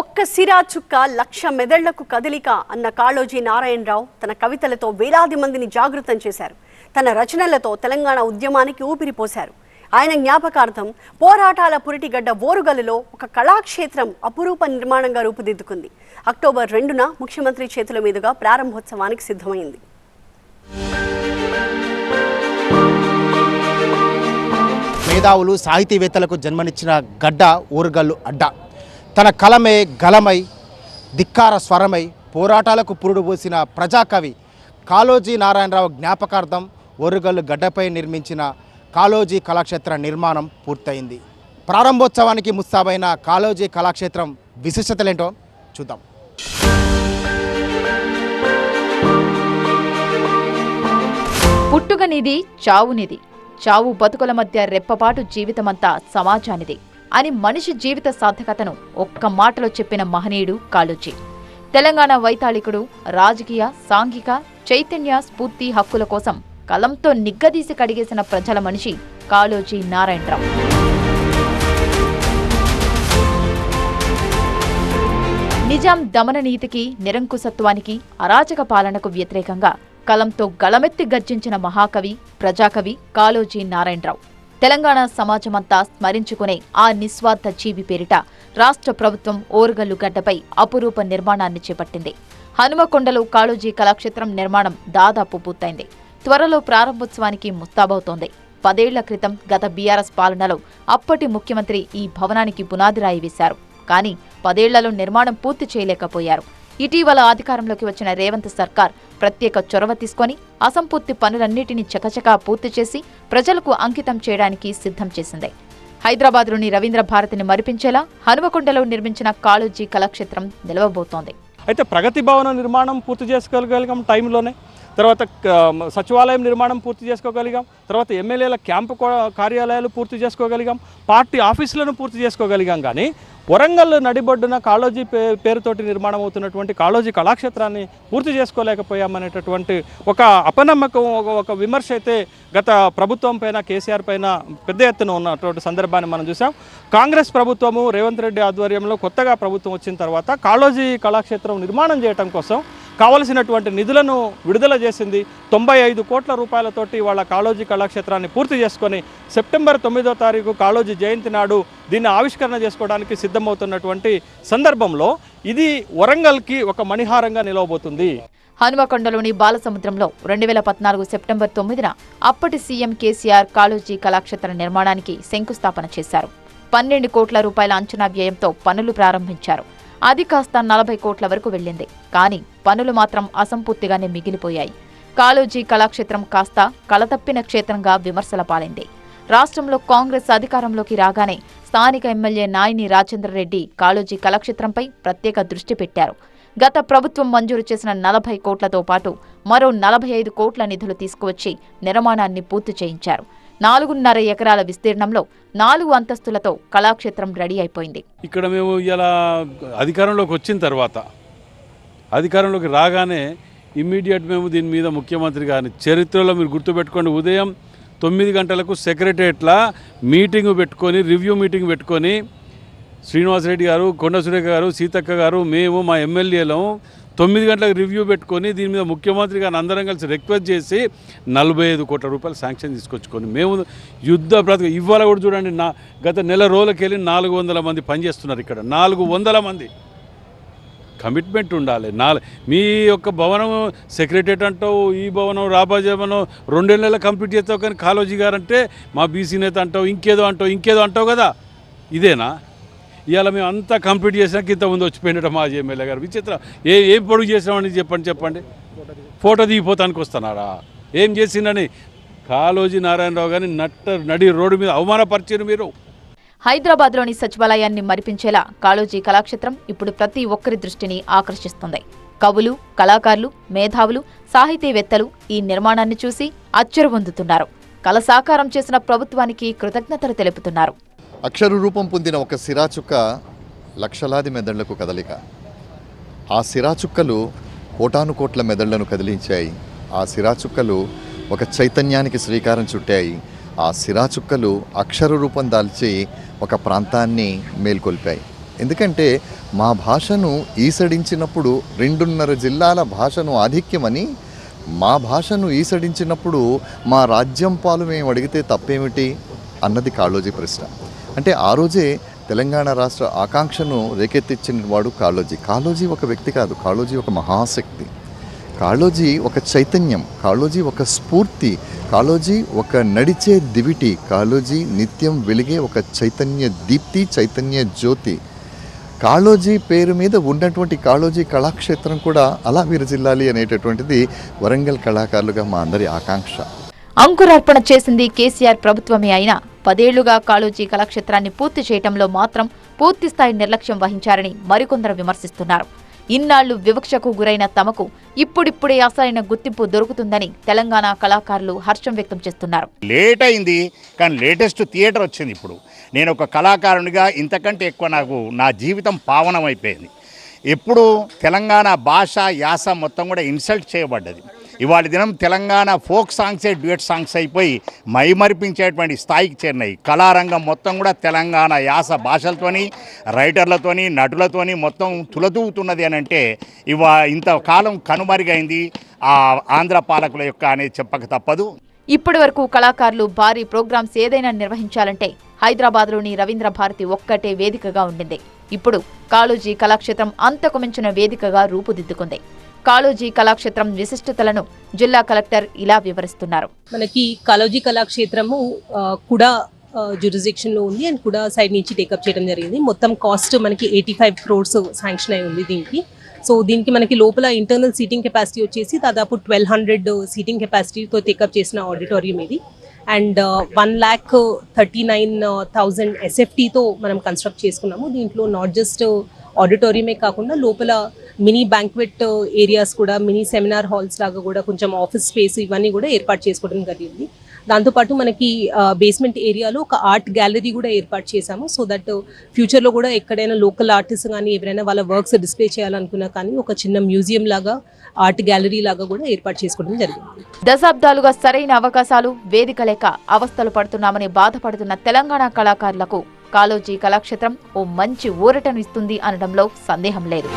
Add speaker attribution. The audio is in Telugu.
Speaker 1: ఒక్క సిరా చుక్క లక్ష మెదళ్ళకు కదలిక అన్న కాళోజీ నారాయణరావు తన కవితలతో వేలాది మందిని జాగృతం చేశారు. తన రచనలతో తెలంగాణ ఉద్యమానికి ఊపిరిపోశారు ఆయన జ్ఞాపకార్థం పోరాటాల పురిటిగడ్డ ఓరుగలలో ఒక కళాక్షేత్రం అపురూప నిర్మాణంగా రూపుదిద్దుకుంది. అక్టోబర్ రెండున ముఖ్యమంత్రి చేతుల మీదుగా ప్రారంభోత్సవానికి సిద్ధమైంది.
Speaker 2: మేధావులు సాహితీవేత్తలకు జన్మనిచ్చిన గడ్డ ఊరుగల్లు అడ్డ. తన కలమే గలమై ధిక్కార స్వరమై పోరాటాలకు పురుడు పోసిన ప్రజాకవి కాళోజీ నారాయణరావు జ్ఞాపకార్థం ఓరుగల్లు గడ్డపై నిర్మించిన కాళోజీ కళాక్షేత్ర నిర్మాణం పూర్తయింది. ప్రారంభోత్సవానికి ముస్తాబైన కాళోజీ కళాక్షేత్రం విశిష్టతలేంటో చూద్దాం.
Speaker 3: పుట్టుకనిది చావునిది చావు బతుకుల మధ్య రెప్పపాటు జీవితమంతా సమాజానిది. అని మనిషి జీవిత సార్థకతను ఒక్క మాటలో చెప్పిన మహనీయుడు కాళోజీ తెలంగాణ వైతాళికుడు రాజకీయ సాంఘిక చైతన్య స్ఫూర్తి హక్కుల కోసం కలంతో నిగ్గదీసి కడిగేసిన ప్రజల మనిషి కాళోజీ నారాయణరావు. నిజాం దమన నీతికి నిరంకుశత్వానికి అరాచక పాలనకు వ్యతిరేకంగా కలంతో గళమెత్తి గర్జించిన మహాకవి ప్రజాకవి కాళోజీ నారాయణరావు. తెలంగాణ సమాజమంతా స్మరించుకునే ఆ నిస్వార్థ జీవి పేరిట రాష్ట్ర ప్రభుత్వం ఓరుగల్లు గడ్డపై అపురూప నిర్మాణాన్ని చేపట్టింది. హనుమకొండలో కాళోజీ కళాక్షేత్రం నిర్మాణం దాదాపు పూర్తయింది. త్వరలో ప్రారంభోత్సవానికి ముస్తాబవుతోంది. పదేళ్ళ క్రితం గత బీఆర్ఎస్ పాలనలో అప్పటి ముఖ్యమంత్రి ఈ భవనానికి పునాది రాయి వేశారు. కానీ పదేళ్ళలో నిర్మాణం పూర్తి చేయలేకపోయారు. ఇటీవల అధికారంలోకి వచ్చిన రేవంత్ సర్కార్ ప్రత్యేక చొరవ తీసుకొని అసంపూర్తి పనులన్నిటినీ చకచకా పూర్తి చేసి ప్రజలకు అంకితం చేయడానికి సిద్ధం చేసింది. హైదరాబాద్లోని రవీంద్ర భారతిని మరిపించేలా హనుమకొండలో నిర్మించిన కాళోజీ కళాక్షేత్రం నిలవబోతోంది.
Speaker 4: అయితే ప్రగతి భవన నిర్మాణం పూర్తి చేసుకోగలిగాం టైంలోనే తర్వాత సచివాలయం నిర్మాణం పూర్తి చేసుకోగలిగాం తర్వాత ఎమ్మెల్యేల క్యాంపు కార్యాలయాలు పూర్తి చేసుకోగలిగాం పార్టీ ఆఫీసులను పూర్తి చేసుకోగలిగాం కానీ వరంగల్ నడిబొడ్డున కాళోజీ పే పేరుతోటి నిర్మాణం అవుతున్నటువంటి కాళోజీ కళాక్షేత్రాన్ని పూర్తి చేసుకోలేకపోయామనేటటువంటి ఒక అపనమ్మకం ఒక- ఒక విమర్శ అయితే గత ప్రభుత్వం పైన కేసీఆర్ పైన పెద్ద ఎత్తున ఉన్నటువంటి సందర్భాన్ని మనం చూసాం. కాంగ్రెస్ ప్రభుత్వము రేవంత్ రెడ్డి ఆధ్వర్యంలో కొత్తగా ప్రభుత్వం వచ్చిన తర్వాత కాళోజీ కళాక్షేత్రం నిర్మాణం చేయడం కోసం కావలసినటువంటి నిధులను విడుదల చేసింది. తొంభై ఐదు కోట్ల రూపాయలతోటి వాళ్ళ కాళోజీ కళాక్షేత్రాన్ని పూర్తి చేసుకొని సెప్టెంబర్ తొమ్మిదో తారీఖు కాళోజీ జయంతి నాడు దీన్ని ఆవిష్కరణ చేసుకోవడానికి సిద్ధమవుతున్నటువంటి సందర్భంలో ఇది వరంగల్కి ఒక మణిహారంగా నిలవబోతుంది.
Speaker 3: హనుమకొండలోని బాలసముద్రంలో రెండు వేల పద్నాలుగు సెప్టెంబర్ తొమ్మిదిన అప్పటి సీఎం కేసీఆర్ కాళోజీ కళాక్షేత్ర నిర్మాణానికి శంకుస్థాపన చేశారు. పన్నెండు కోట్ల రూపాయల అంచనా వ్యయంతో పనులు ప్రారంభించారు. అది కాస్త నలభై కోట్ల వరకు వెళ్ళింది. కానీ పనులు మాత్రం అసంపూర్తిగానే మిగిలిపోయాయి. కాళోజీ కళాక్షేత్రం కాస్త కళతప్పిన క్షేత్రంగా విమర్శల పాలైంది. రాష్ట్రంలో కాంగ్రెస్ అధికారంలోకి రాగానే స్థానిక ఎమ్మెల్యే నాయిని రాజేంద్రరెడ్డి కాళోజీ కళాక్షేత్రంపై ప్రత్యేక దృష్టి పెట్టారు. గత ప్రభుత్వం మంజూరు చేసిన నలభై కోట్లతో పాటు మరో నలభై ఐదు కోట్ల నిధులు తీసుకువచ్చి నిర్మాణాన్ని పూర్తి చేయించారు. నాలుగున్నర ఎకరాల విస్తీర్ణంలో నాలుగు అంతస్తులతో కళాక్షేత్రం రెడీ అయిపోయింది.
Speaker 5: ఇక్కడ మేము ఇలా అధికారంలోకి వచ్చిన తర్వాత అధికారంలోకి రాగానే ఇమ్మీడియట్ మేము దీని మీద ముఖ్యమంత్రి గారిని చరిత్రలో మీరు గుర్తుపెట్టుకోండి. ఉదయం తొమ్మిది గంటలకు సెక్రటరియట్లా మీటింగ్ పెట్టుకొని రివ్యూ మీటింగ్ పెట్టుకొని శ్రీనివాసరెడ్డి గారు కొండ సురేఖ గారు సీతక్క గారు మేము మా ఎమ్మెల్యేలం తొమ్మిది గంటలకు రివ్యూ పెట్టుకొని దీని మీద ముఖ్యమంత్రి గారిని అందరం కలిసి రిక్వెస్ట్ చేసి నలభై ఐదు కోట్ల రూపాయలు శాంక్షన్ తీసుకొచ్చుకొని మేము యుద్ధ బ్రతుకు ఇవాళ కూడా చూడండి నా గత నెల రోజులకి వెళ్ళి నాలుగు వందల మంది పనిచేస్తున్నారు ఇక్కడ. నాలుగు వందల మంది. కమిట్మెంట్ ఉండాలి. నాలుగు మీ యొక్క భవనం సెక్రటరేట్ అంటావు ఈ భవనం రాబాజీ భవనం రెండేళ్ళ కంప్లీట్ చేస్తావు కానీ కాలోజీ గారు అంటే మా బీసీ నేత అంటావు ఇంకేదో అంటావు ఇంకేదో అంటావు కదా. ఇదేనా? ఇవాళ మేము అంతా కంప్లీట్ చేసినాక ఇంతకుముందు ముందు మాజీ ఎమ్మెల్యే గారు. విచిత్రం. ఏ ఏం పొడుగు చేసినామని చెప్పండి చెప్పండి. ఫోటో దిగిపోతానికి వస్తున్నారా ఏం చేసిండని? కాళోజీ నారాయణరావు గారిని నట్ట నడి రోడ్డు మీద అవమానపరిచారు మీరు.
Speaker 3: హైదరాబాద్లోని సచివాలయాన్ని మరిపించేలా కాళోజీ కళాక్షేత్రం ఇప్పుడు ప్రతి ఒక్కరి దృష్టిని ఆకర్షిస్తుంది. కవులు కళాకారులు మేధావులు సాహితీవేత్తలు ఈ నిర్మాణాన్ని చూసి అచ్చరువొందుతున్నారు కళ సాకారం చేసిన ప్రభుత్వానికి కృతజ్ఞతలు తెలుపుతున్నారు.
Speaker 6: అక్షర రూపం పొందిన ఒక సిరాచుక్క లక్షలాది మెదళ్ళకు కదలిక. ఆ సిరాచుక్కలు కోటాను కోట్ల మెదళ్ళను కదిలించాయి. ఆ సిరాచుక్కలు ఒక చైతన్యానికి శ్రీకారం చుట్టాయి. ఆ సిరాచుక్కలు అక్షర రూపం దాల్చి ఒక ప్రాంతాన్ని మేల్కొల్పాయి. ఎందుకంటే మా భాషను ఈసడించినప్పుడు రెండున్నర జిల్లాల భాషను ఆధిక్యమని మా భాషను ఈసడించినప్పుడు మా రాజ్యం పాలు మేము అడిగితే తప్పేమిటి? అన్నది కాళోజీ ప్రశ్న. అంటే ఆ రోజే తెలంగాణ రాష్ట్ర ఆకాంక్షను రేకెత్తించిన వాడు కాళోజీ. కాళోజీ ఒక వ్యక్తి కాదు. కాళోజీ ఒక మహాశక్తి. కాళోజీ ఒక చైతన్యం. కాళోజీ ఒక స్ఫూర్తి. కాళోజీ ఒక నడిచే దివిటి. కాళోజీ నిత్యం వెలిగే ఒక చైతన్య దీప్తి చైతన్య జ్యోతి. కాళోజీ పేరు మీద ఉన్నటువంటి కాళోజీ కళాక్షేత్రం కూడా అలా విరజిల్లాలి అనేటటువంటిది వరంగల్ కళాకారులుగా మా అందరి ఆకాంక్ష.
Speaker 3: అంకురార్పణ చేసింది కేసీఆర్ ప్రభుత్వమే అయినా పదేళ్ళుగా కాళోజీ కళాక్షేత్రాన్ని పూర్తి చేయటంలో మాత్రం పూర్తిస్థాయి నిర్లక్ష్యం వహించారని మరికొందరు విమర్శిస్తున్నారు. ఇన్నాళ్ళు వివక్షకు గురైన తమకు ఇప్పుడిప్పుడే అసలైన గుర్తింపు దొరుకుతుందని తెలంగాణ కళాకారులు హర్షం వ్యక్తం చేస్తున్నారు.
Speaker 7: లేట్ అయింది కానీ లేటెస్ట్ థియేటర్ వచ్చింది ఇప్పుడు. నేను ఒక కళాకారునిగా ఇంతకంటే ఎక్కువ నాకు నా జీవితం పావనం అయిపోయింది ఎప్పుడు తెలంగాణ భాష యాస మొత్తం కూడా ఇన్సల్ట్ చేయబడ్డది. ఇవాళ దినం తెలంగాణ ఫోక్ సాంగ్సే డ్యూయట్ సాంగ్స్ అయిపోయి మైమరిపించేటువంటి స్థాయికి చేరినాయి. కళారంగం మొత్తం కూడా తెలంగాణ యాస భాషలతోని రైటర్లతోని నటులతోని మొత్తం తులదూగుతున్నది అని అంటే ఇవా ఇంతకాలం కనుమరుగైంది ఆ ఆంధ్ర పాలకుల యొక్క అనేది చెప్పక తప్పదు.
Speaker 3: ఇప్పటి వరకు కళాకారులు భారీ ప్రోగ్రామ్స్ ఏదైనా నిర్వహించాలంటే హైదరాబాద్లోని రవీంద్ర భారతి ఒక్కటే వేదికగా ఉండింది. ఇప్పుడు కాళోజీ కళాక్షేత్రం అంతకు మించిన వేదికగా రూపుదిద్దుకుంది. కాళోజీ కళాక్షేత్రం విశిష్టతలను జిల్లా కలెక్టర్ ఇలా వివరిస్తున్నారు.
Speaker 8: మనకి కాలోజీ కళాక్షేత్రము కూడా కుడా లో ఉంది. అండ్ కూడా సైడ్ నుంచి టేకప్ చేయడం జరిగింది. మొత్తం కాస్ట్ మనకి ఎయిటీ ఫైవ్ క్రోర్స్ శాంక్షన్ అయి ఉంది దీనికి. సో దీనికి మనకి లోపల ఇంటర్నల్ సీటింగ్ కెపాసిటీ వచ్చేసి దాదాపు ట్వెల్వ్ హండ్రెడ్ సీటింగ్ కెపాసిటీతో టేకప్ చేసిన ఆడిటోరియం ఇది. And one lakh thirty nine thousand ఎస్ఎఫ్టీతో మనం కన్స్ట్రక్ట్ చేసుకున్నాము. దీంట్లో నాట్ జస్ట్ ఆడిటోరియమే కాకుండా లోపల మినీ బ్యాంక్వెట్ ఏరియాస్ కూడా మినీ సెమినార్ హాల్స్ లాగా కూడా కొంచెం ఆఫీస్ స్పేస్ ఇవన్నీ కూడా ఏర్పాటు చేసుకోవడం జరిగింది. దాంతోపాటు మనకి బేస్మెంట్ ఏరియాలో ఒక ఆర్ట్ గ్యాలరీ కూడా ఏర్పాటు చేశాము. సో దట్ ఫ్యూచర్లో కూడా ఎక్కడైనా లోకల్ ఆర్టిస్ట్ కానీ ఎవరైనా వాళ్ళ వర్క్స్ డిస్ప్లే చేయాలనుకున్నా కానీ ఒక చిన్న మ్యూజియం లాగా ఆర్ట్ గ్యాలరీ లాగా కూడా ఏర్పాటు చేసుకోవడం జరిగింది.
Speaker 3: దశాబ్దాలుగా సరైన అవకాశాలు వేదిక లేక అవస్థలు పడుతున్నామని బాధపడుతున్న తెలంగాణ కళాకారులకు కాలోజీ కళాక్షేత్రం ఓ మంచి ఊరటను ఇస్తుంది అనడంలో సందేహం లేదు.